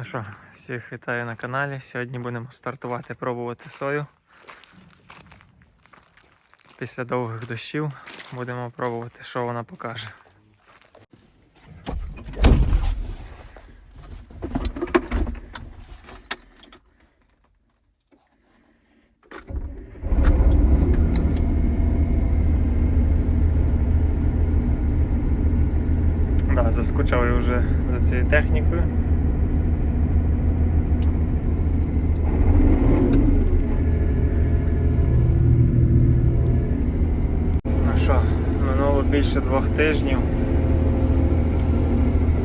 Ну що, всіх вітаю на каналі. Сьогодні будемо стартувати пробувати сою. Після довгих дощів будемо пробувати, що вона покаже. Да, заскучав я вже за цією технікою. Ну що, минуло більше двох тижнів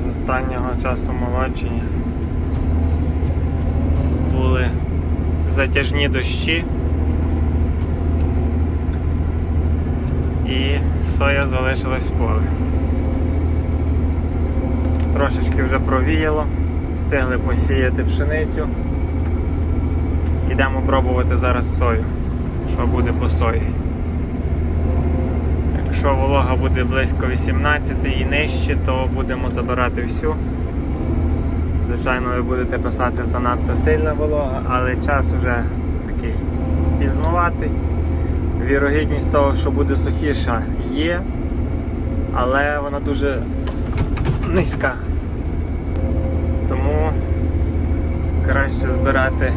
з останнього часу молодження. Були затяжні дощі. І соя залишилась в полі. Трошечки вже провіяло, встигли посіяти пшеницю. Йдемо пробувати зараз сою. Що буде по сої. Якщо волога буде близько 18 і нижче, то будемо забирати всю. Звичайно, ви будете писати занадто сильна волога, але час вже такий пізнуватий. Вірогідність того, що буде сухіша, є, але вона дуже низька. Тому краще збирати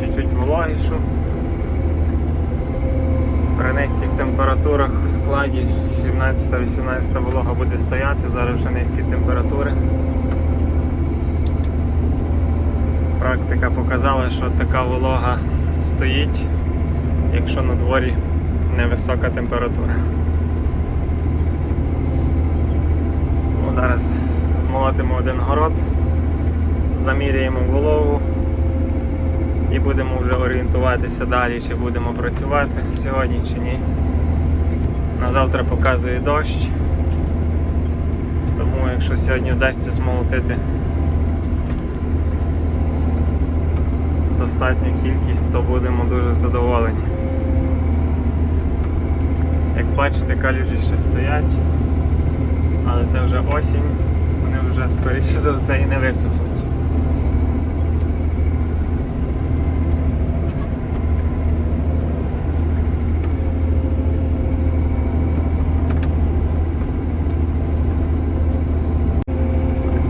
чуть-чуть вологішу. При низьких температурах в складі 17-18 волога буде стояти, зараз вже низькі температури. Практика показала, що така волога стоїть, якщо на дворі невисока температура. Ну, зараз змолотимо один город, заміряємо вологу і будемо вже орієнтуватися далі, чи будемо працювати сьогодні чи ні. На завтра показує дощ. Тому якщо сьогодні вдасться змолотити достатню кількість, то будемо дуже задоволені. Як бачите, калюжі ще стоять, але це вже осінь, вони вже скоріше за все і не висохнуть.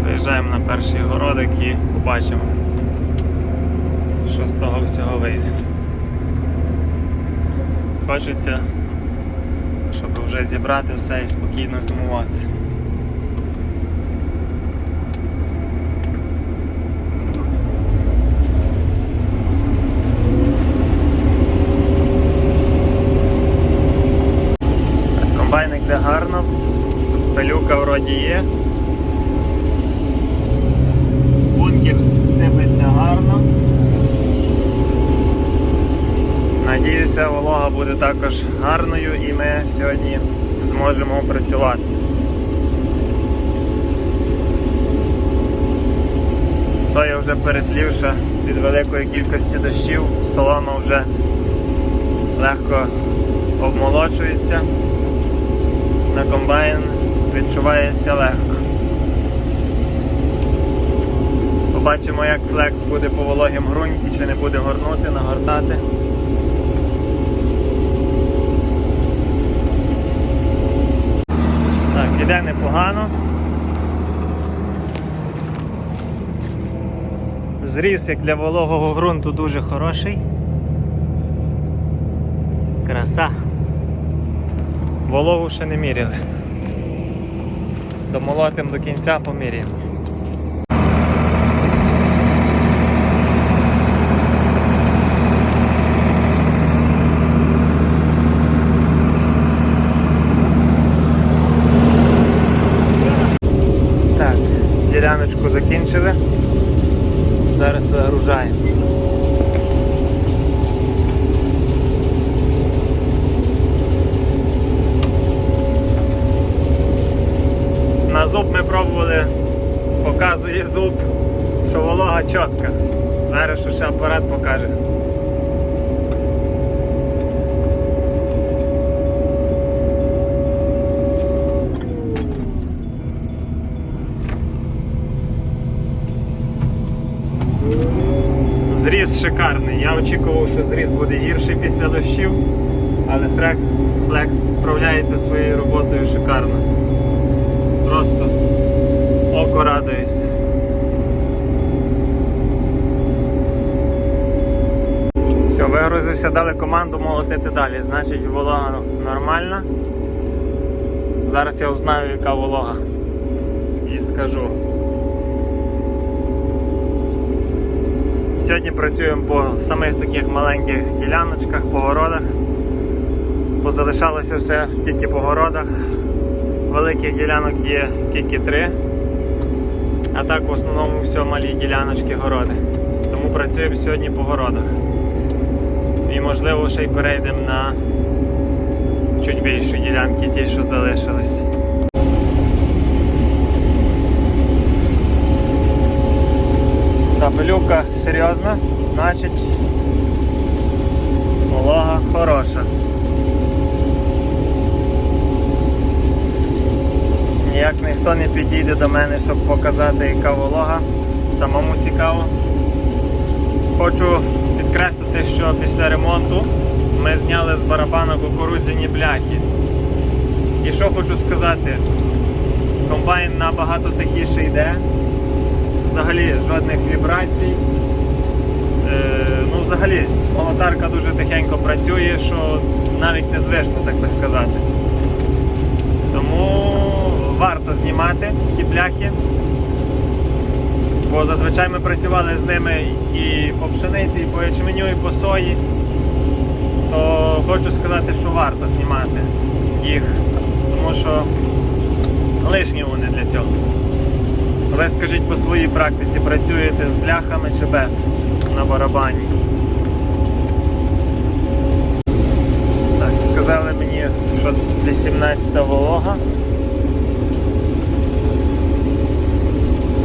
Заїжджаємо на перший городик і побачимо, що з того всього вийде. Хочеться, щоб вже зібрати все і спокійно зимувати. Комбайник йде гарно, пилюка вроді є. Бункер сипеться гарно. Надіюся, волога буде також гарною і ми сьогодні зможемо працювати. Соя вже перетлівша від великої кількості дощів, солома вже легко обмолочується. На комбайн відчувається легко. Побачимо, як флекс буде по вологім ґрунті, чи не буде горнути, нагортати. Так, іде непогано. Зріс, як для вологого ґрунту, дуже хороший. Краса. Вологу ще не міряли. Домолотим до кінця поміряємо. Так, діляночку закінчили. Зараз вигружаємо. На зуб ми пробували, показує зуб, що волога чітка. Зараз що ще апарат покаже. Зріз шикарний. Я очікував, що зріз буде гірший після дощів, але Флекс, Флекс справляється своєю роботою шикарно. Просто око радуюсь. Все, вигрузився, дали команду молотити далі. Значить, волога нормальна. Зараз я узнаю, яка волога. І скажу. Сьогодні працюємо по самих таких маленьких діляночках, по городах. Позалишалося все тільки по городах. Великих ділянок є тільки три. А так в основному все малі діляночки городи. Тому працюємо сьогодні по городах. І можливо ще й перейдемо на чуть більші ділянки, ті, що залишились. Табелюка серйозна, значить волога хороша. Ніяк ніхто не підійде до мене, щоб показати, яка волога. Самому цікаво. Хочу підкреслити, що після ремонту ми зняли з барабана кукурудзяні бляхи. І що хочу сказати, комбайн набагато тихіше йде, взагалі жодних вібрацій. Е, ну, взагалі, молотарка дуже тихенько працює, що навіть незвично, так би сказати. Тому варто знімати ті бляхи. Бо зазвичай ми працювали з ними і по пшениці, і по ячменю, і по сої. То хочу сказати, що варто знімати їх, тому що лишні вони для цього. Ви скажіть по своїй практиці, працюєте з бляхами чи без на барабані? Так, сказали мені, що 18 волога.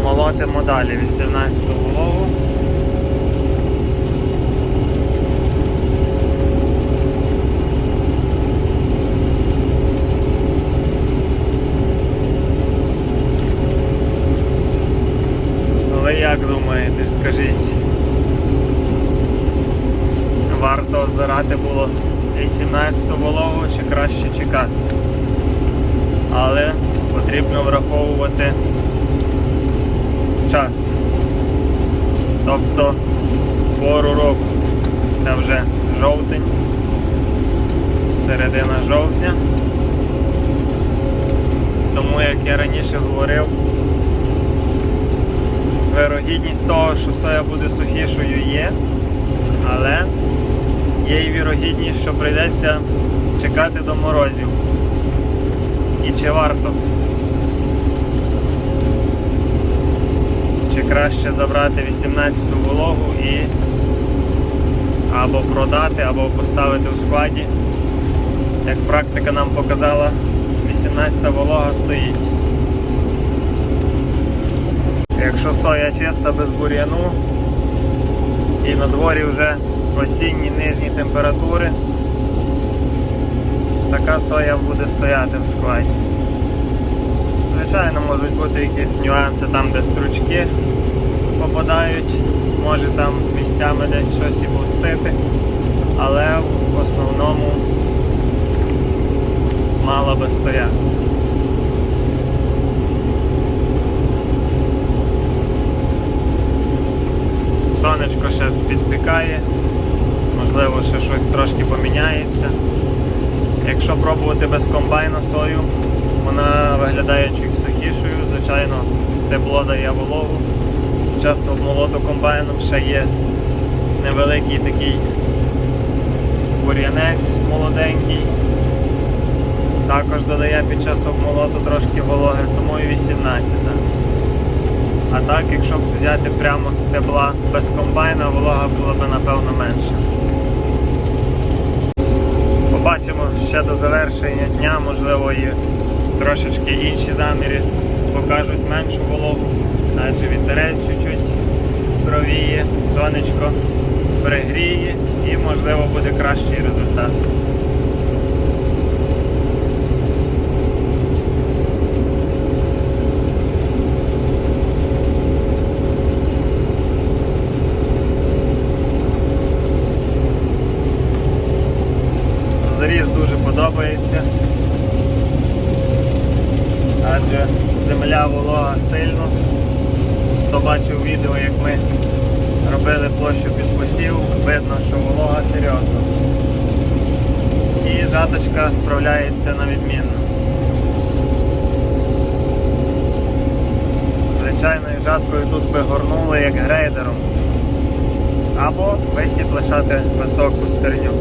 Молотимо далі 18 вологу. Але як думаєте, скажіть? Варто збирати було 18 вологу чи краще чекати? Але потрібно враховувати час. Тобто пору року. Це вже жовтень, середина жовтня. Тому, як я раніше говорив, вирогідність того, що соя буде сухішою є, але є і вірогідність, що прийдеться чекати до морозів. І чи варто? Чи краще забрати 18-ту вологу і або продати, або поставити у складі. Як практика нам показала, 18-та волога стоїть. Якщо соя чиста без бур'яну і на дворі вже осінні нижні температури, така соя буде стояти в складі. Звичайно, можуть бути якісь нюанси там, де стручки попадають, може там місцями десь щось і пустити, але в основному мало би стояти. Сонечко ще підпікає, можливо ще щось трошки поміняється. Якщо пробувати без комбайна сою, вона виглядає чуть сухішою, звичайно, стебло дає вологу. Під час обмолоту комбайном ще є невеликий такий бур'янець молоденький. Також додає під час обмолоту трошки вологи, тому і 18. А так, якщо б взяти прямо з стебла без комбайна, волога була б напевно менша. Побачимо ще до завершення дня, можливо, і трошечки інші заміри покажуть меншу вологу, адже вітерець чуть-чуть провіє, сонечко пригріє і можливо буде кращий результат. відео, як ми робили площу під посів, видно, що волога серйозна. І жаточка справляється на відмінно. Звичайною жаткою тут би горнули як грейдером. Або вихід лишати високу стерню.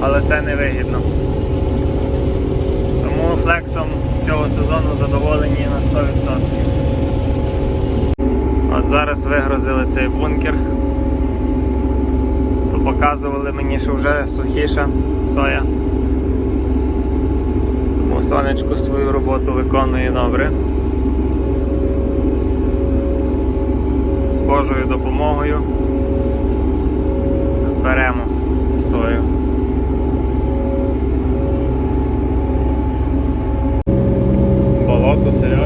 Але це не вигідно. Тому флексом цього сезону задоволені на 100%. От зараз вигрузили цей бункер. То показували мені, що вже сухіша соя. Тому сонечко свою роботу виконує добре. Божою допомогою зберемо сою. Болото серйозне,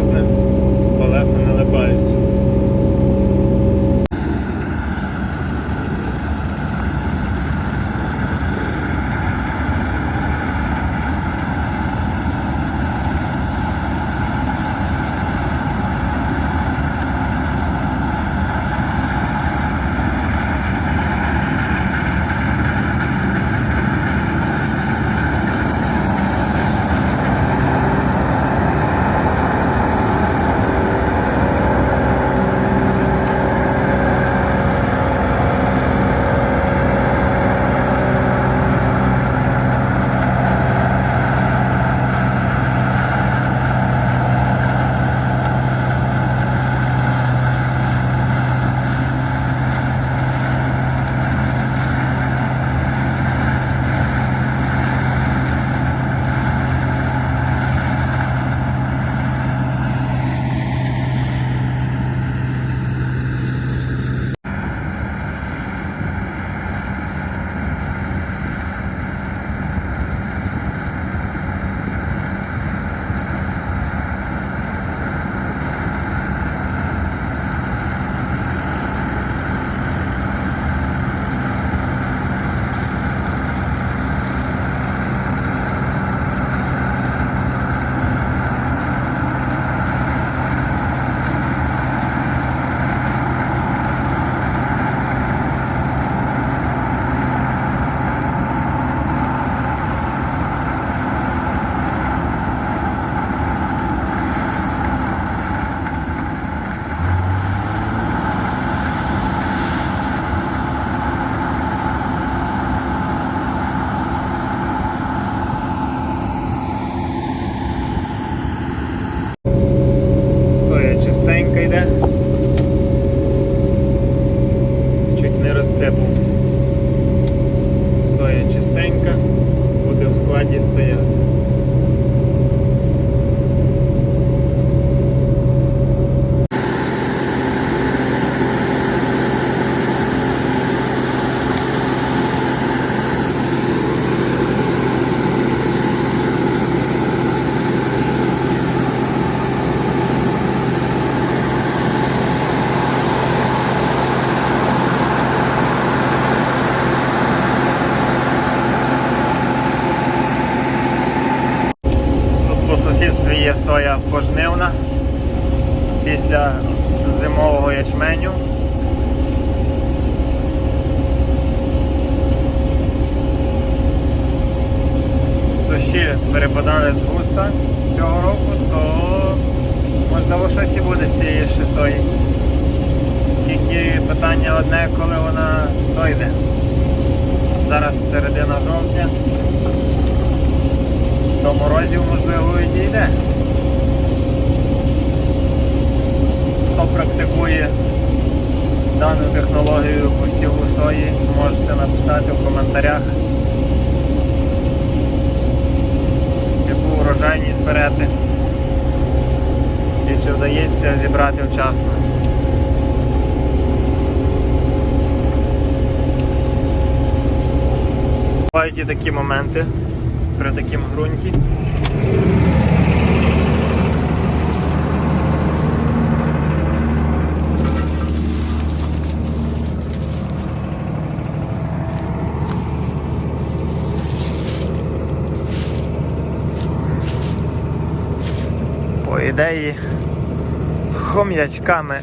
перепадали цього року, то можливо щось і буде з цієї ще сої. Тільки питання одне, коли вона дойде. Зараз середина жовтня до морозів, можливо, і дійде. Хто практикує дану технологію посіву сої, можете написати в коментарях, яку урожайність і чи вдається зібрати вчасно. Бувають і такі моменти при такому ґрунті. Ідеї, хом'ячками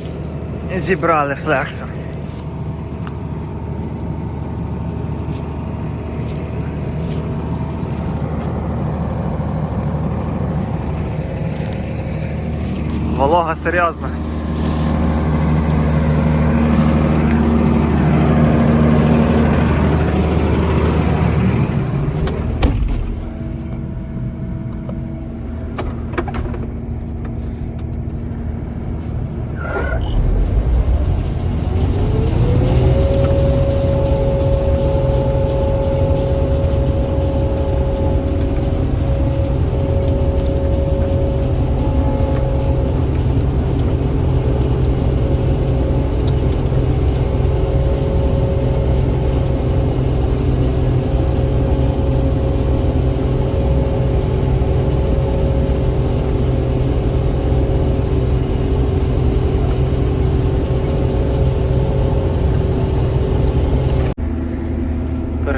зібрали флексом. Волога серйозна.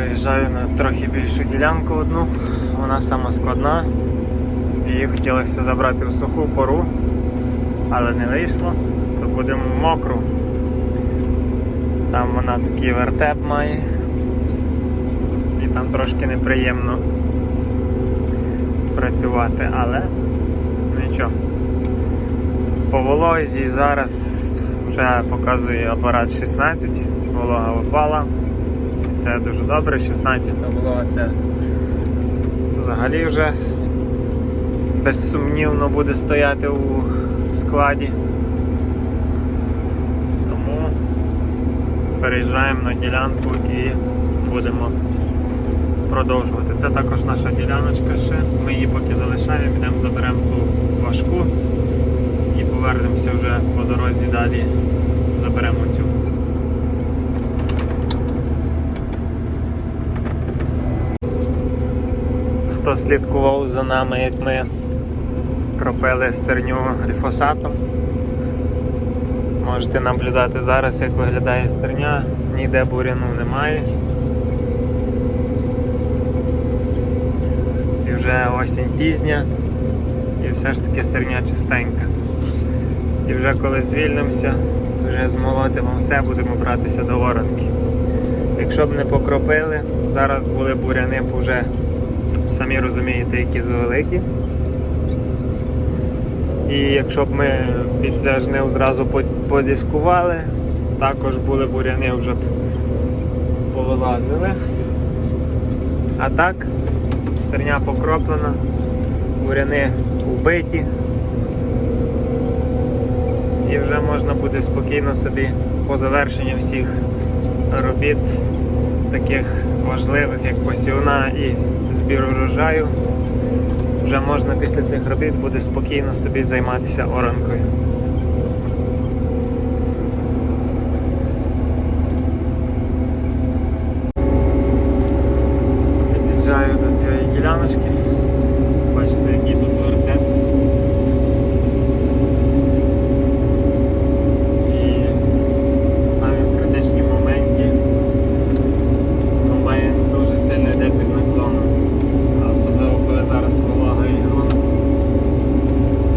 Переїжджаю на трохи більшу ділянку одну. Вона сама складна. Її хотілося забрати в суху пору, але не вийшло, то будемо мокру. Там вона такий вертеп має. І там трошки неприємно працювати, але нічого. По волозі зараз вже показує апарат 16, волога випала. Це дуже добре, 16 волога це взагалі вже безсумнівно буде стояти у складі. Тому переїжджаємо на ділянку і будемо продовжувати. Це також наша діляночка ще. Ми її поки залишаємо, йдемо заберемо ту важку і повернемося вже по дорозі далі. Заберемо цю. Хто слідкував за нами, як ми кропили стерню гліфосатом. Можете наблюдати зараз, як виглядає стерня, ніде буряну немає. І вже осінь пізня, і все ж таки стерня чистенька. І вже коли звільнимося, вже змолотимо все, будемо братися до воронки. Якщо б не покропили, зараз були буряни б вже самі розумієте, які завеликі. І якщо б ми після жнив зразу по- подискували, також були буряни вже б повилазили. А так, стерня покроплена, буряни вбиті. І вже можна буде спокійно собі по завершенню всіх робіт таких важливих, як посівна і збір урожаю. Вже можна після цих робіт буде спокійно собі займатися оранкою. Під'їжджаю до цієї діляночки. Бачите, який тут вертеп. І саме в критичній моменті комбайн дуже сильно йде під наклоном. А Особливо коли зараз волога і ґрунт.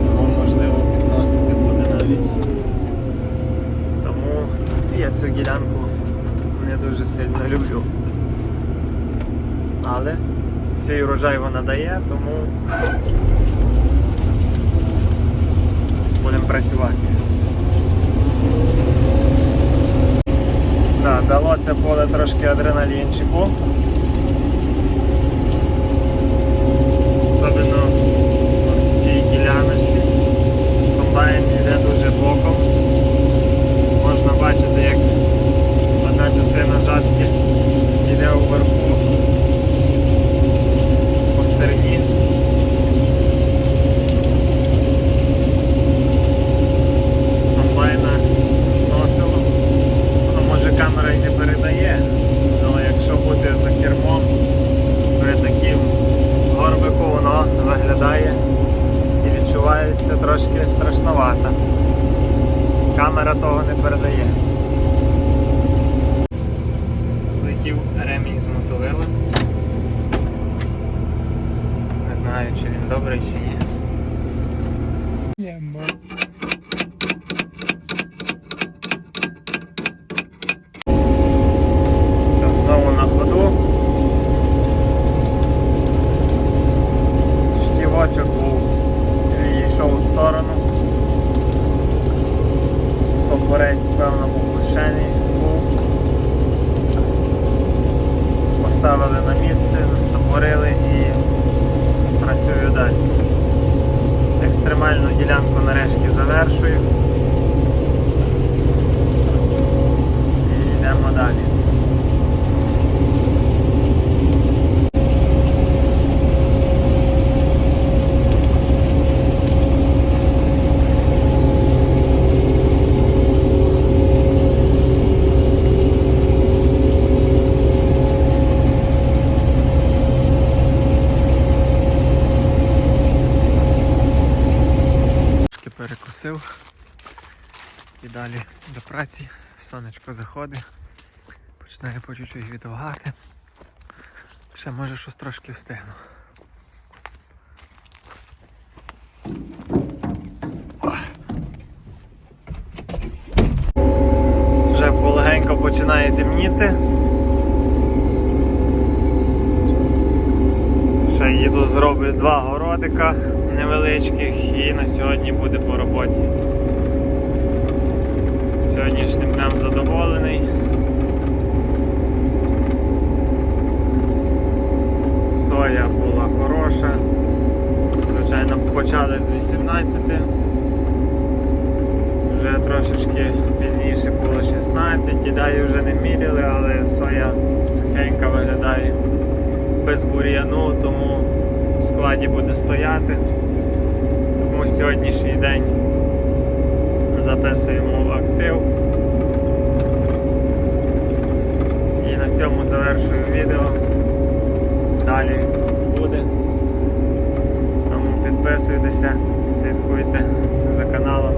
Його можливо підносити буде навіть. Тому я цю ділянку не дуже сильно люблю. Але свій урожай вона дає, тому будемо працювати. Да, дало це поле трошки адреналінчику. Далі до праці. Сонечко заходить. Починає по чуть-чуть відвагати. Ще може щось трошки встигну. Вже полегенько починає темніти. Ще їду, зроблю два городика невеличких і на сьогодні буде по роботі. Сьогоднішнім днем задоволений. Соя була хороша. Звичайно, почали з 18. Вже трошечки пізніше було 16, і далі вже не міряли, але соя сухенька виглядає без бур'яну, тому в складі буде стояти. Тому сьогоднішній день записуємо в актив. І на цьому завершую відео. Далі буде. Тому підписуйтеся, слідкуйте за каналом.